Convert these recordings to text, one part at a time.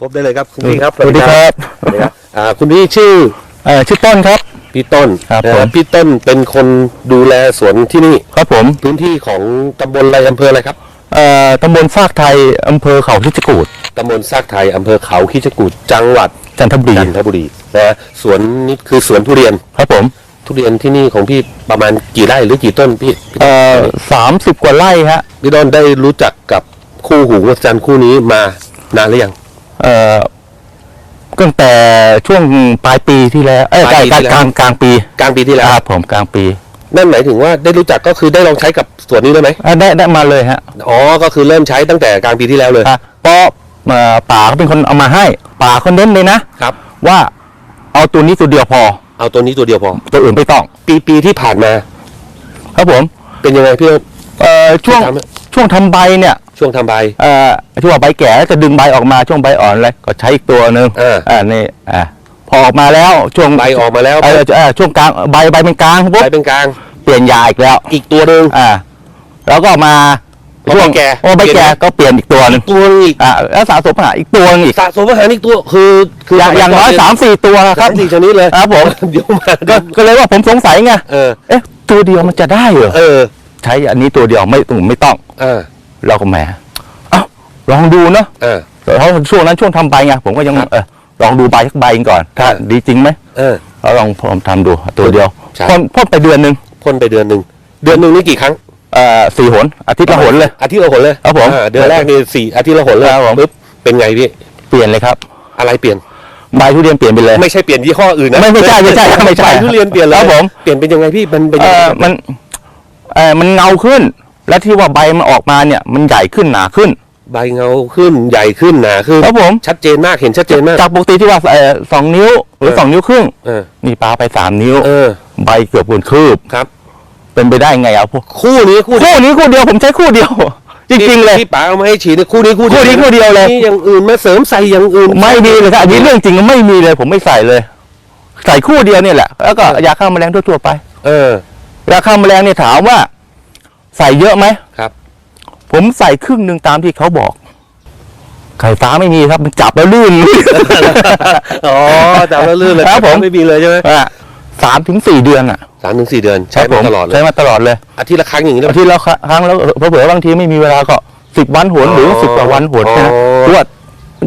พบได้เลยครับคุณพี่ครับสวัสดีครับสวัสดีครับอ่าคุณพี่ชื่อเอ่อชื่อต้นครับ พี่ต้นครับนะผม พี่ต้นเป็นคนดูแลสวนที่นี่ ครับผมพื้นที่ของตำบลอะไรอำเภออะไรครับเอ่อตำบลซากไทยอำเภอเขาคิดจกูดตำบลซากไทยอำเภอเขาคิชกูดจังหวัดจันทบุรีจันทบุรีนะสวนนี้คือสวนทุเรียนครับผมทุเรียนที่นี่ของพี่ประมาณกี่ไร่หรือกี่ต้นพี่พี่เอ่อสามสิบกว่าไร่ฮะพี่ต้นได้รู้จักกับคู่หูวัจันทร์คู่นี้มานานหรือยัง เอ่อตั้งแต่ช่วงปลายปีที่แล้ว เอ้ยปลายปีกลางที่แล้ว กลางกลางปีกลางปีที่แล้วครับผมกลางปีนั่นหมายถึงว่าได้รู้จักก็คือได้ลองใช้กับสวนนี้ด้วยไหมอะได้ได้มาเลยฮะอ๋อก็คือเริ่มใช้ตั้งแต่กลางปีที่แล้วเลยอะเพราะเอ่อป่าเขาเป็นคนเอามาให้ป่าเขาเน้นเลยนะครับ ว่าเอาตัวนี้ตัวเดียวพอ เอาตัวนี้ตัวเดียวพอ ตัวอื่นไม่ต้อง ปีปีที่ผ่านมา ครับผม เป็นยังไงพี่เอ่อช่วงทำช่วงทำใบเนี่ย ช่วงทำใบ เอ่อช่วงใบแก่จะดึงใบออกมาช่วงใบอ่อนเลยก็ใช้อีกตัวหนึ่งเอออ่านี่อ่าพอออกมาแล้วช่วงใบออกมาแล้วเออเออช่วงกลางใบใบเป็นกลางปุ๊บใบเป็นกลาง เปลี่ยนยาอีกแล้ว อีกตัวหนึ่ง อ่า แล้วก็มาพอใบแก่โอ้ใบแก่ก็เปลี่ยนอีกตัวหนึ่งตัวหนึ่งอีกอ่าแล้วสะสมปัญหาอีกตัวหนึงอีกสะสมอาหารอีกตัวคือคืออย่างอย่างน้อยสามสี่ตัวคครัรับบสี่ชนิดเลยครับผมเดี๋ยวมาก็ก็เลยว่าผมสงสัยไงเออ เอ๊ะตัวเดียวมันจะได้เหรอเออใช้อันนี้ตัวเดียวไม่ต้องไม่ต้อง เออเราก็แหมเอ้า ลองดูเนาะเออ เพราะช่วงนั้นช่วงทำใบไงผมก็ยังครับเออลองดูใบสักใบก่อนถ้าเออ ดีจริงไหมเออ เราลองพร้อมทำดูตัวเดียวใช่ พ่นพ่นไปเดือนหนึ่งพ่นไปเดือนหนึ่งเดือนหนึ่งนี่กี่ครั้งเอ่อสี่หนอาทิตย์ละหนเลย อาทิตย์ละหนเลยครับผมอ่าเดือนแรกนี่สี่อาทิตย์ละหนเลยครับผม ปึ๊บเป็นไงพี่เปลี่ยนเลยครับอะไรเปลี่ยน ใบทุเรียนเปลี่ยนไปเลย ไม่ใช่เปลี่ยนยี่ห้ออื่นนะไม่ไม่ใช่ไม่ใช่ไม่ใช่ใบทุเรียนเปลี่ยนเลยครับผม เปลี่ยนเป็นยังไงพี่มันเป็นเอยังไงอมันเออมันเงาขึ้น และที่ว่าใบมันออกมาเนี่ย มันใหญ่ขึ้นหนาขึ้น ใบเงาขึ้นใหญ่ขึ้นหนาขึ้นครับผม ชัดเจนมากเห็นชัดเจนมาก จากปกติที่ว่าเออสองนิ้วหรือเออ สองนิ้วครึ่งเออนี่ปลาไปสามนิ้ว เออใบเกือบเกินคืบ ครับ เป็นไปได้ไงอะพวกคู่นี้คู่คู่นี้คู่เดียวผมใช้คู่เดียว จริงๆเลย ที่ป๋าเอามาให้ฉีดเนี่ยคู่นี้คู่คู่นี้คู่เดียวเลยนี่อย่างอื่นมาเสริมใส่อย่างอื่น ไม่มีเลยครับอันนี้เรื่องจริงไม่มีเลย ผมไม่ใส่เลย ใส่คู่เดียวเนี่ยแหละแล้วก็ยาฆ่าแมลงทั่วๆไปเออยาฆ่าแมลงเนี่ยถามว่า ใส่เยอะไหมครับ ผมใส่ครึ่งหนึ่งตามที่เขาบอกไข่ฟ้าไม่มีครับมันจับแล้วลื่น อ๋อแต่แล้วลื่นเลยครับผมไม่มีเลยใช่ไหมอะสามถึงสี่เดือนอะสามถึงสี่เดือนใช้ครัมาบผตลอดเลยใช้มาตลอดเลยอาทิตย์ละครั้งอย่างนี้เลยอาทิตย์ละครั้งแล้วเผื่อๆบางทีไม่มีเวลาก็สิบวันหนหรือสิบกว่าวันหนนะอ๋อตรวจ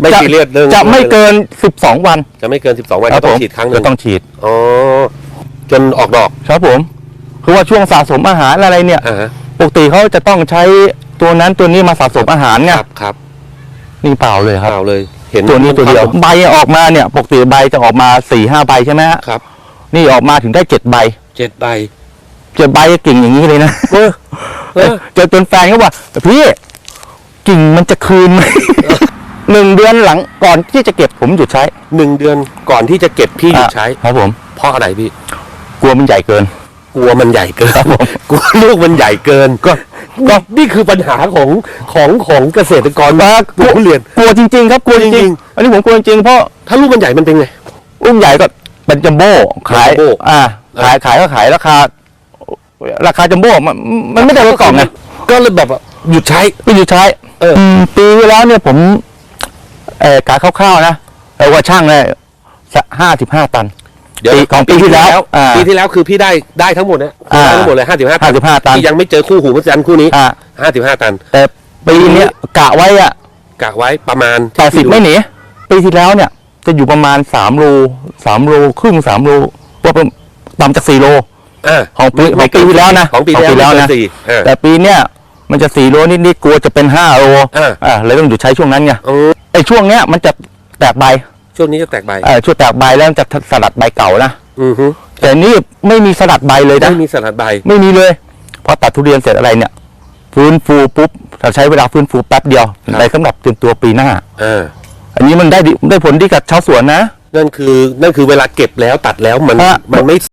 ไม่จะซีเรียสเรื่องจะไม่เกินสิบสองวัน จะไม่เกินสิบสองวันครัก็ต้องผมฉีดครั้งหนึ่จะงต้องฉีดอ๋อจนออกดอกครับผม คือว่าช่วงสะสมอาหารอะไรเนี่ยอ่าฮะปกติเขาจะต้องใช้ ตัวนั้นตัวนี้มาสะสมอาหารไงครับครับนี่เปล่าเลยครับเอาเลย เห็นตัวนี้ตัวเดียวใบออกมาเนี่ยปกติใบจะออกมาสี่ห้าใบใช่ไหมฮะครับนี่ออกมาถึงได้เจ็ดใบเจ็ดใบ เจ็ดใบกิ่งอย่างนี้เลยนะเออเออเจอจนแฟนเขาว่าพี่กิ่งมันจะคืนไหมหนึ่งเดือนหลังก่อนที่จะเก็บผมหยุดใช้หนึ่งเดือนก่อนที่จะเก็บพี่หยุดใช้ ครับผมเพราะอะไรพี่ กลัวมันใหญ่เกิน กลัวมันใหญ่เกินครับผมกลัวลูกมันใหญ่เกินก็ ก็นี่คือปัญหาของของของเกษตรกรว่าปลูกทุเรียน กลัวจริงๆครับกลัวจจริริง งๆ อันนี้ผมกลัวจริงๆเพราะถ้าลูกมันใหญ่มันเป็นไง อุ้มใหญ่ก็เป็นจัมโบ้ขายจัมโบ้ อ่าขายขายก็ขายราคา ราคาจัมโบ้มันมันไม่ได้เป็นกล่องไงก็เลยแบบว่าหยุดใช้ไม่หยุดใช้เอออื มปีที่แล้วเนี่ยผมเออกาคร่าวๆนะเอาว่าช่างเลยห้าสิบห้าตัน เดี๋ยวปีของปีที่แล้วอ่าปีที่แล้วคือพี่ได้ได้ทั้งหมดเนี่ยอ่า ได้ทั้งหมดเลยห้าสิบห้าตัน55 ตันที่ยังไม่เจอคู่หูพระจันทร์คู่นี้อ่าห้าสิบห้าตันแต่ปีเนี้ยกะไว้อะกะไว้ประมาณแปดสิบไม่หนีปีที่แล้วเนี่ย จะอยู่ประมาณสามโลสามโลครึ่งสามโลว่าเป็นต่ำจากสี่โล อ่าของปีของปีที่แล้วนะของปีที่ของปีแล้แล้ววนะนะ สี่อ่า แต่ปีเนี้ยมันจะสี่โลนิดๆกลัวจะเป็นห้าโลอ่าอ่าเลยต้องหยุดใช้ช่วงนั้นไงอืมไอ้ช่วงเนี้ยมันจะแตกใบ ช่วงนี้จะแตกใบเออช่วงแตกใบแล้วมันจะสลัดใบเก่านะอือฮึแต่นี่ไม่มีสลัดใบเลยนะไม่มีสลัดใบไม่มีเลยพอตัดทุเรียนเสร็จอะไรเนี่ย ฟื้นฟูปุ๊บเราใช้เวลาฟื้นฟูแป๊บเดียวครับได้สำหรับเตรียมตัวปีหน้าอ่าอันนี้มันได้ดีได้ผลดีกับชาวสวนนะนั่นคือนั่นคือเวลาเก็บแล้วตัดแล้วมันฮะมันไม่